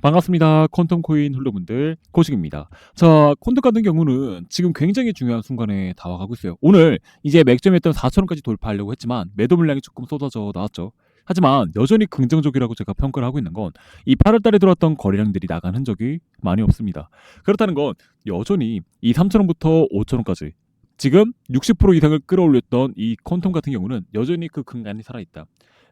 반갑습니다. 퀀텀 코인 홀더분들 코식입니다. 자, 콘도 같은 경우는 지금 굉장히 중요한 순간에 다가가고 있어요. 오늘 이제 맥점이었던 4천원까지 돌파하려고 했지만 매도 물량이 조금 쏟아져 나왔죠. 하지만 여전히 긍정적이라고 제가 평가를 하고 있는 건 이 8월 달에 들어왔던 거래량들이 나간 흔적이 많이 없습니다. 그렇다는 건 여전히 이 3천원부터 5천원까지 지금 60% 이상을 끌어올렸던 이 콘텀 같은 경우는 여전히 그 근간이 살아있다.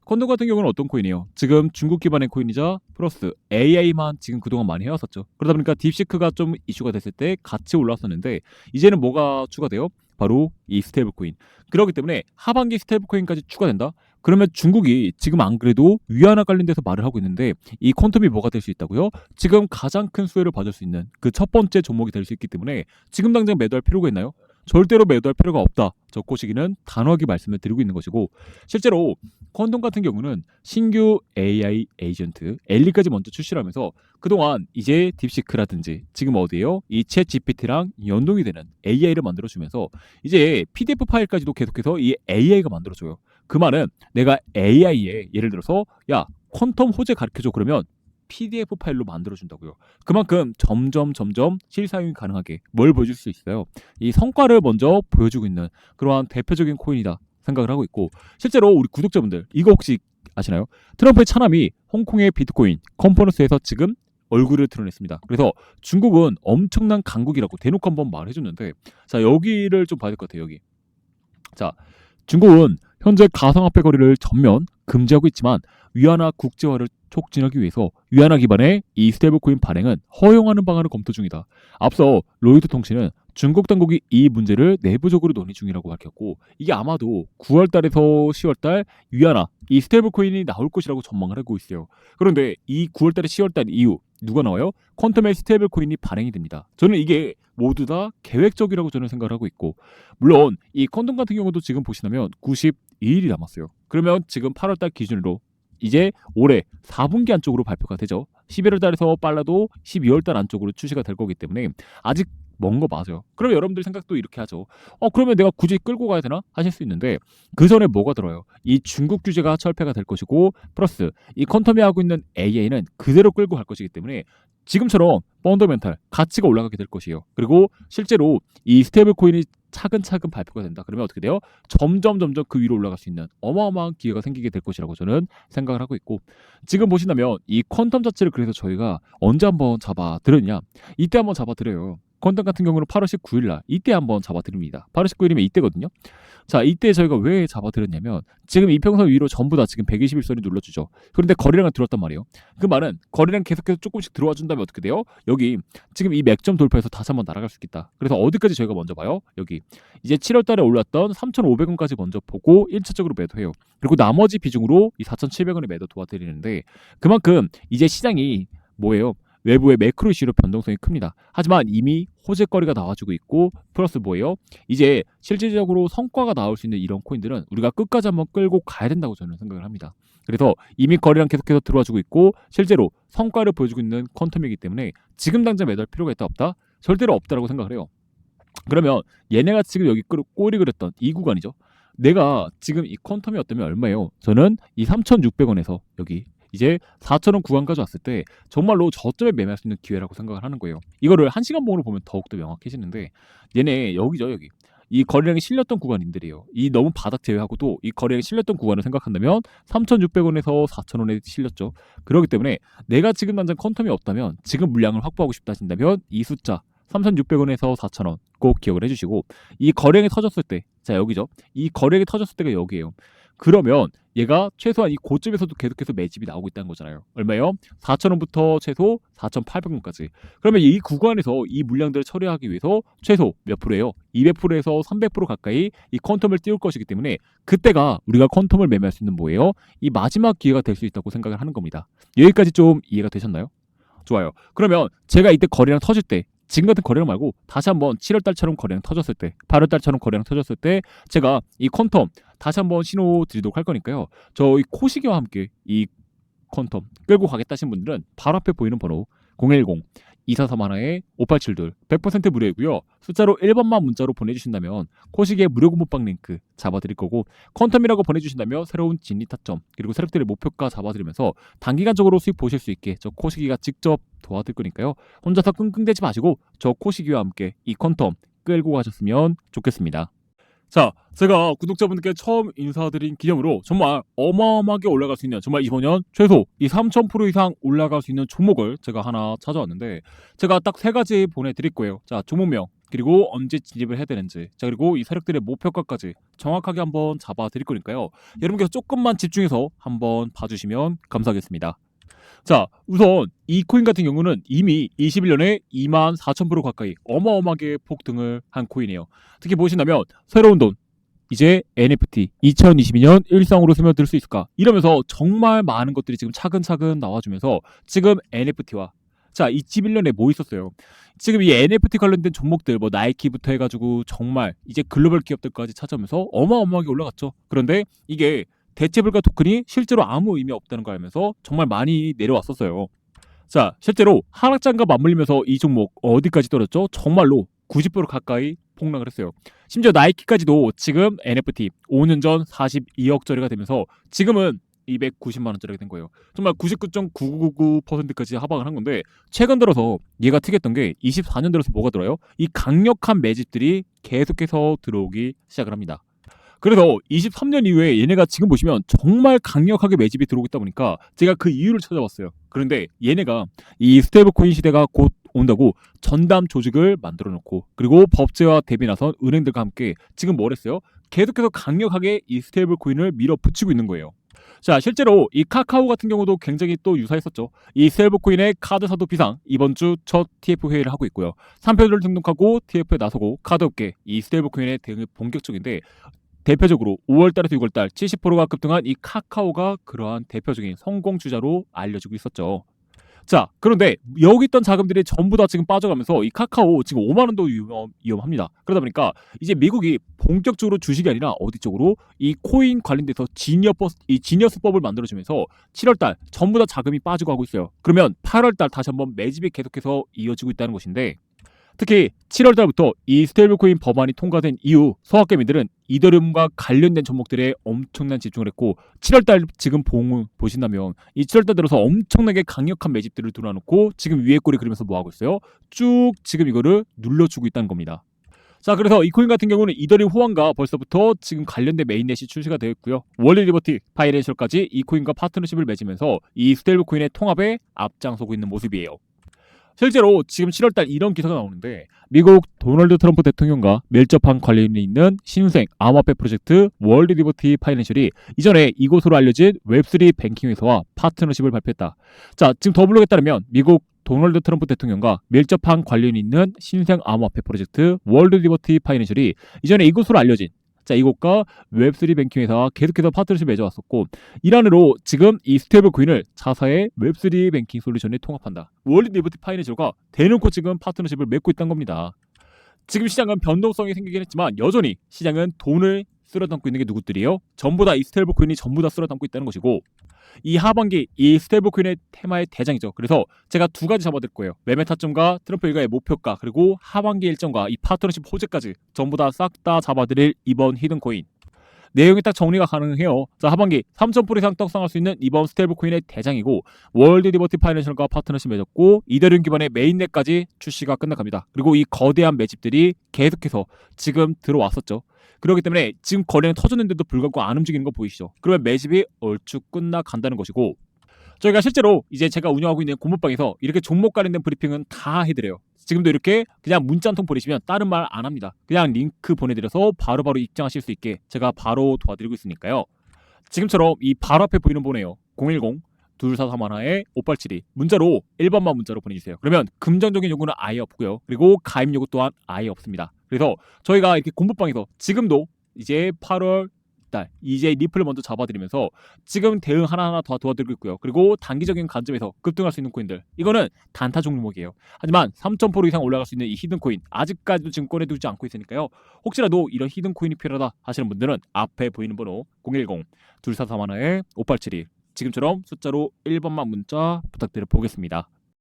콘돔 같은 경우는 어떤 코인이에요? 지금 중국 기반의 코인이자 플러스 AI만 지금 그동안 많이 해왔었죠. 그러다 보니까 딥시크가 좀 이슈가 됐을 때 같이 올랐었는데 이제는 뭐가 추가돼요? 바로 이 스테이블 코인. 그렇기 때문에 하반기 스테이블 코인까지 추가된다? 그러면 중국이 지금 안 그래도 위안화 관련돼서 말을 하고 있는데 이 콘텀이 뭐가 될 수 있다고요? 지금 가장 큰 수혜를 받을 수 있는 그 첫 번째 종목이 될 수 있기 때문에 지금 당장 매도할 필요가 있나요? 절대로 매도할 필요가 없다. 저 코시기는 단호하게 말씀을 드리고 있는 것이고 실제로 콘돔 같은 경우는 신규 AI 에이전트 엘리까지 먼저 출시를 하면서 그동안 이제 딥시크라든지 지금 어디에요? 이챗 GPT랑 연동이 되는 AI를 만들어 주면서 이제 PDF 파일까지도 계속해서 이 AI가 만들어 줘요. 그 말은 내가 AI에 예를 들어서 야 퀀텀 호재 가르쳐줘 그러면 PDF 파일로 만들어준다고요. 그만큼 점점 점점 실사용이 가능하게 뭘 보여줄 수 있어요. 이 성과를 먼저 보여주고 있는 그러한 대표적인 코인이다 생각을 하고 있고 실제로 우리 구독자분들 이거 혹시 아시나요? 트럼프의 차남이 홍콩의 비트코인 컨퍼런스에서 지금 얼굴을 드러냈습니다. 그래서 중국은 엄청난 강국이라고 대놓고 한번 말해줬는데 자 여기를 좀 봐야 될 것 같아요. 여기 자 중국은 현재 가상화폐 거래를 전면 금지하고 있지만 위안화 국제화를 촉진하기 위해서 위안화 기반의 이 스테이블코인 발행은 허용하는 방안을 검토 중이다. 앞서 로이드 통신은 중국 당국이 이 문제를 내부적으로 논의 중이라고 밝혔고 이게 아마도 9월 달에서 10월 달 위안화 이 스테이블코인이 나올 것이라고 전망을 하고 있어요. 그런데 이 9월 달에 10월 달 이후 누가 나와요? 퀀텀의 스테이블 코인이 발행이 됩니다. 저는 이게 모두 다 계획적이라고 저는 생각을 하고 있고 물론 이 퀀텀 같은 경우도 지금 보시면 92일이 남았어요. 그러면 지금 8월달 기준으로 이제 올해 4분기 안쪽으로 발표가 되죠. 11월 달에서 빨라도 12월 달 안쪽으로 출시가 될 거기 때문에 아직 먼 거 맞아요. 그럼 여러분들 생각도 이렇게 하죠. 어 그러면 내가 굳이 끌고 가야 되나 하실 수 있는데 그 전에 뭐가 들어요? 이 중국 규제가 철폐가 될 것이고 플러스 이 퀀텀이 하고 있는 AI는 그대로 끌고 갈 것이기 때문에 지금처럼 펀더멘탈 가치가 올라가게 될 것이에요. 그리고 실제로 이 스테이블 코인이 차근차근 발표가 된다. 그러면 어떻게 돼요? 점점 점점 그 위로 올라갈 수 있는 어마어마한 기회가 생기게 될 것이라고 저는 생각을 하고 있고 지금 보신다면 이 퀀텀 자체를 그래서 저희가 언제 한번 잡아 들었냐? 이때 한번 잡아 드려요. 퀀텀 같은 경우는 8월 19일 날 이때 한번 잡아 드립니다. 8월 19일이면 이때거든요. 자, 이때 저희가 왜 잡아드렸냐면 지금 이평선 위로 전부 다 지금 121선이 눌러주죠. 그런데 거래량을 들었단 말이에요. 그 말은 거래량 계속해서 조금씩 들어와 준다면 어떻게 돼요? 여기 지금 이 맥점 돌파해서 다시 한번 날아갈 수 있겠다. 그래서 어디까지 저희가 먼저 봐요? 여기 이제 7월 달에 올랐던 3,500원까지 먼저 보고 1차적으로 매도해요. 그리고 나머지 비중으로 이 4,700원에 매도 도와드리는데 그만큼 이제 시장이 뭐예요? 외부의 매크로 이슈로 변동성이 큽니다. 하지만 이미 호재거리가 나와주고 있고 플러스 뭐예요? 이제 실질적으로 성과가 나올 수 있는 이런 코인들은 우리가 끝까지 한번 끌고 가야 된다고 저는 생각을 합니다. 그래서 이미 거래량 계속해서 들어와주고 있고 실제로 성과를 보여주고 있는 퀀텀이기 때문에 지금 당장 매도할 필요가 있다 없다? 절대로 없다라고 생각을 해요. 그러면 얘네가 지금 여기 꼬리 그렸던 이 구간이죠. 내가 지금 이 퀀텀이 어떠면 얼마예요? 저는 이 3,600원에서 여기 이제 4천원 구간까지 왔을 때 정말로 저점에 매매할 수 있는 기회라고 생각을 하는 거예요. 이거를 한 시간 봉으로 보면 더욱더 명확해지는데 얘네 여기죠 여기. 이 거래량이 실렸던 구간인들이에요. 이 너무 바닥 제외하고도 이 거래량이 실렸던 구간을 생각한다면 3,600원에서 4,000원에 실렸죠. 그렇기 때문에 내가 지금 당장 컨텀이 없다면 지금 물량을 확보하고 싶다 하신다면 이 숫자 3,600원에서 4,000원 꼭 기억을 해주시고 이 거래량이 터졌을 때 자 여기죠. 이 거래량이 터졌을 때가 여기에요. 그러면 얘가 최소한 이 고점에서도 계속해서 매집이 나오고 있다는 거잖아요. 얼마예요? 4,000원부터 최소 4,800원까지. 그러면 이 구간에서 이 물량들을 처리하기 위해서 최소 몇 프로예요? 200%에서 300% 가까이 이 퀀텀을 띄울 것이기 때문에 그때가 우리가 퀀텀을 매매할 수 있는 뭐예요? 이 마지막 기회가 될 수 있다고 생각을 하는 겁니다. 여기까지 좀 이해가 되셨나요? 좋아요. 그러면 제가 이때 거래량 터질 때 지금 같은 거래량 말고 다시 한번 7월 달처럼 거래량 터졌을 때, 8월 달처럼 거래량 터졌을 때 제가 이 퀀텀 다시 한번 신호 드리도록 할 거니까요. 저희 코시기와 함께 이 퀀텀 끌고 가겠다신 분들은 바로 앞에 보이는 번호 010 243 하나에 5872 100% 무료이고요. 숫자로 1번만 문자로 보내주신다면 코식의 무료 공부방 링크 잡아드릴 거고 퀀텀이라고 보내주신다면 새로운 진리 타점 그리고 세력들의 목표가 잡아드리면서 단기간적으로 수익 보실 수 있게 저 코식이가 직접 도와드릴 거니까요. 혼자서 끙끙대지 마시고 저 코식이와 함께 이 퀀텀 끌고 가셨으면 좋겠습니다. 자, 제가 구독자분들께 처음 인사드린 기념으로 정말 어마어마하게 올라갈 수 있는 정말 이번 년 최소 이 3,000% 이상 올라갈 수 있는 종목을 제가 하나 찾아왔는데 제가 딱 세 가지 보내드릴 거예요. 자, 종목명 그리고 언제 진입을 해야 되는지 자 그리고 이 세력들의 목표가까지 정확하게 한번 잡아 드릴 거니까요. 여러분께서 조금만 집중해서 한번 봐주시면 감사하겠습니다. 자, 우선 이 코인 같은 경우는 이미 21년에 2만 4천 프로 가까이 어마어마하게 폭등을 한 코인이에요. 특히 보신다면 새로운 돈 이제 NFT 2022년 일상으로 스며들 수 있을까 이러면서 정말 많은 것들이 지금 차근차근 나와주면서 지금 NFT와 자 21년에 뭐 있었어요 지금 이 NFT 관련된 종목들 뭐 나이키부터 해가지고 정말 이제 글로벌 기업들까지 찾아오면서 어마어마하게 올라갔죠 그런데 이게 대체 불가 토큰이 실제로 아무 의미 없다는 걸 알면서 정말 많이 내려왔었어요. 자, 실제로 하락장과 맞물리면서 이 종목 어디까지 떨어졌죠? 정말로 90% 가까이 폭락을 했어요. 심지어 나이키까지도 지금 NFT 5년 전 42억짜리가 되면서 지금은 290만 원짜리가 된 거예요. 정말 99.9999%까지 하방을 한 건데 최근 들어서 얘가 특이했던 게 24년 들어서 뭐가 들어요? 이 강력한 매집들이 계속해서 들어오기 시작을 합니다. 그래서 23년 이후에 얘네가 지금 보시면 정말 강력하게 매집이 들어오고 있다 보니까 제가 그 이유를 찾아봤어요. 그런데 얘네가 이 스테이블 코인 시대가 곧 온다고 전담 조직을 만들어 놓고 그리고 법제와 대비 나선 은행들과 함께 지금 뭘 했어요? 계속해서 강력하게 이 스테이블 코인을 밀어붙이고 있는 거예요. 자, 실제로 이 카카오 같은 경우도 굉장히 또 유사했었죠. 이 스테이블 코인의 카드 사도 비상 이번 주 첫 TF 회의를 하고 있고요. 3표를 등록하고 TF에 나서고 카드 업계 이 스테이블 코인의 대응이 본격적인데 대표적으로 5월달에서 6월달 70%가 급등한 이 카카오가 그러한 대표적인 성공 주자로 알려지고 있었죠. 자, 그런데 여기 있던 자금들이 전부 다 지금 빠져가면서 이 카카오 지금 5만 원도 위험, 위험합니다. 그러다 보니까 이제 미국이 본격적으로 주식이 아니라 어디 쪽으로 이 코인 관련돼서 지니어버스, 이 지니어스법을 만들어주면서 7월달 전부 다 자금이 빠지고 하고 있어요. 그러면 8월달 다시 한번 매집이 계속해서 이어지고 있다는 것인데 특히 7월 달부터 이 스테이블코인 법안이 통과된 이후 소학개미들은 이더리움과 관련된 종목들에 엄청난 집중을 했고 7월 달 지금 봉 보신다면 이 7월 달 들어서 엄청나게 강력한 매집들을 들어놓고 지금 위에 꼬리 그리면서 뭐 하고 있어요? 쭉 지금 이거를 눌러주고 있다는 겁니다. 자 그래서 이 코인 같은 경우는 이더리움 호환과 벌써부터 지금 관련된 메인넷이 출시가 되어 있고요. 월드 리버티 파이낸셜까지 이 코인과 파트너십을 맺으면서 이 스테이블 코인의 통합에 앞장서고 있는 모습이에요. 실제로 지금 7월달 이런 기사가 나오는데 미국 도널드 트럼프 대통령과 밀접한 관련이 있는 신생 암호화폐 프로젝트 월드 리버티 파이낸셜이 이전에 이곳으로 알려진 웹3 뱅킹 회사와 파트너십을 발표했다. 자, 지금 더블록에 따르면 미국 도널드 트럼프 대통령과 밀접한 관련이 있는 신생 암호화폐 프로젝트 월드 리버티 파이낸셜이 이전에 이곳으로 알려진 자 이곳과 웹3 뱅킹 회사와 계속해서 파트너십을 맺어왔었고 이란으로 지금 이 스테이블 코인을 자사의 웹3 뱅킹 솔루션에 통합한다. 월드 리버티 파이낸셜과 대놓고 지금 파트너십을 맺고 있다는 겁니다. 지금 시장은 변동성이 생기긴 했지만 여전히 시장은 돈을 쓸어 담고 있는 게 누구들이에요? 전부 다 이 스테이블 코인이 전부 다 쓸어 담고 있다는 것이고 이 하반기 이 스테이블 코인의 테마의 대장이죠. 그래서 제가 두 가지 잡아드릴 거예요. 매매 타점과 트럼프 일가의 목표가 그리고 하반기 일정과 이 파트너십 호재까지 전부 다 싹 다 잡아드릴 이번 히든 코인. 내용이 딱 정리가 가능해요. 자, 하반기 3,000% 이상 떡상할 수 있는 이번 스테이블 코인의 대장이고 월드 리버티 파이낸셜과 파트너십 맺었고 이더리움 기반의 메인넷까지 출시가 끝나갑니다. 그리고 이 거대한 매집들이 계속해서 지금 들어왔었죠. 그렇기 때문에 지금 거래는 터졌는데도 불구하고 안 움직이는 거 보이시죠? 그러면 매집이 얼추 끝나간다는 것이고 저희가 실제로 이제 제가 운영하고 있는 공모방에서 이렇게 종목 관련된 브리핑은 다 해드려요. 지금도 이렇게 그냥 문자 한 통 보내시면 다른 말 안 합니다. 그냥 링크 보내드려서 바로 바로 입장하실 수 있게 제가 바로 도와드리고 있으니까요. 지금처럼 이 바로 앞에 보이는 번호예요. 010 둘사삼 하나에 5872 문자로 1번만 문자로 보내주세요. 그러면 금전적인 요구는 아예 없고요. 그리고 가입 요구 또한 아예 없습니다. 그래서 저희가 이렇게 공부방에서 지금도 이제 8월 달 이제 리플을 먼저 잡아드리면서 지금 대응 하나하나 더 도와드리고 있고요. 그리고 단기적인 관점에서 급등할 수 있는 코인들 이거는 단타 종목이에요. 하지만 3.0% 이상 올라갈 수 있는 이 히든 코인 아직까지도 지금 꺼내두지 않고 있으니까요. 혹시라도 이런 히든 코인이 필요하다 하시는 분들은 앞에 보이는 번호 010 둘사삼 하나에 5872 지금처럼 숫자로 1번만 문자 부탁드려 보겠습니다.